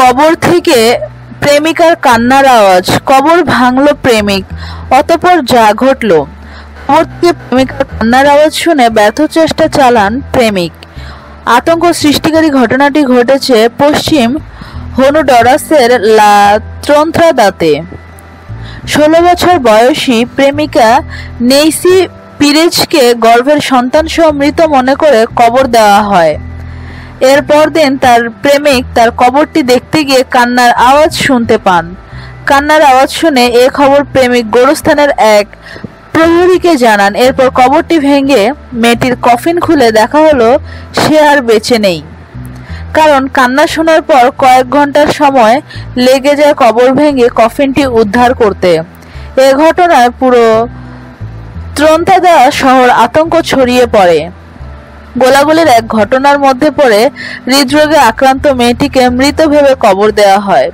কবর থেকে প্রেমিকার কান্নার আওয়াজ। কবর ভাঙলো প্রেমিক, অতঃপর যা ঘটলো। প্রেমিকার কান্নার আওয়াজ শুনে ব্যর্থ চেষ্টা চালান প্রেমিক। আতঙ্ক সৃষ্টিকারী ঘটনাটি ঘটেছে পশ্চিম হনুডরাসের লা ত্রন্থ্রাদাতে ষোলো বছর বয়সী প্রেমিকা নেইসি পিরেজকে গর্ভের সন্তান সহ মৃত মনে করে কবর দেওয়া হয়। এর পরদিন তার প্রেমিক তার কবরটি দেখতে গিয়ে কান্নার আওয়াজ শুনতে পান। কান্নার আওয়াজ শুনে এ খবর প্রেমিক গোরস্থানের এক প্রহরীকে জানান। এরপর কবরটি ভেঙে মেয়েটির কফিন খুলে দেখা হলো, সে আর বেঁচে নেই। কারণ কান্না শোনার পর কয়েক ঘণ্টার সময় লেগে যায় কবর ভেঙে কফিনটি উদ্ধার করতে। এ ঘটনায় পুরো ত্রন্তাদা শহর আতঙ্ক ছড়িয়ে পড়ে। গোলাগুলির এক ঘটনার মধ্যে পড়ে হৃদরোগে আক্রান্ত মেয়েটিকে মৃত ভেবে কবর দেওয়া হয়।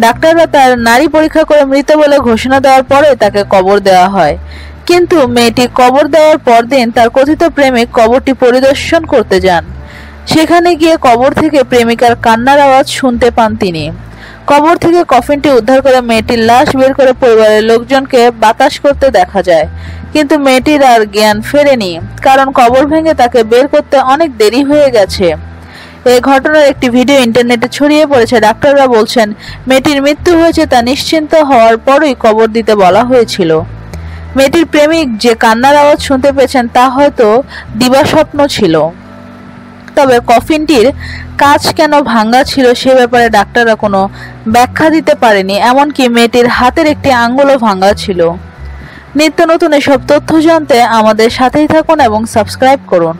ডাক্তাররা তার নারী পরীক্ষা করে মৃত বলে ঘোষণা দেওয়ার পরে তাকে কবর দেওয়া হয়। কিন্তু মেয়েটি কবর দেওয়ার পরদিন তার কথিত প্রেমিক কবরটি পরিদর্শন করতে যান। সেখানে গিয়ে কবর থেকে প্রেমিকার কান্নার আওয়াজ শুনতে পান তিনি। কবর থেকে কফিনটি উদ্ধার করে মেয়েটির লাশ বের করে পরিবারের লোকজনকে বাতাস করতে দেখা যায়। কিন্তু মেয়েটির আর জ্ঞান ফেরেনি, কারণ কবর ভেঙে তাকে বের করতে অনেক দেরি হয়ে গেছে। এই ঘটনার একটি ভিডিও ইন্টারনেটে ছড়িয়ে পড়েছে। ডাক্তাররা বলছেন, মেয়েটির মৃত্যু হয়েছে তা নিশ্চিন্ত হওয়ার পরই কবর দিতে বলা হয়েছিল। মেয়েটির প্রেমিক যে কান্নার আওয়াজ শুনতে পেয়েছেন তা হয়তো দিবাস্বপ্ন ছিল। তবে কফিনটির কাজ কেন ভাঙ্গা ছিল সে ব্যাপারে ডাক্তাররা কোনো ব্যাখ্যা দিতে পারেনি, এমনকি মেয়েটির হাতের একটি আঙ্গুলও ভাঙ্গা ছিল। নিত্য নতুন এসব তথ্য জানতে আমাদের সাথেই থাকুন এবং সাবস্ক্রাইব করুন।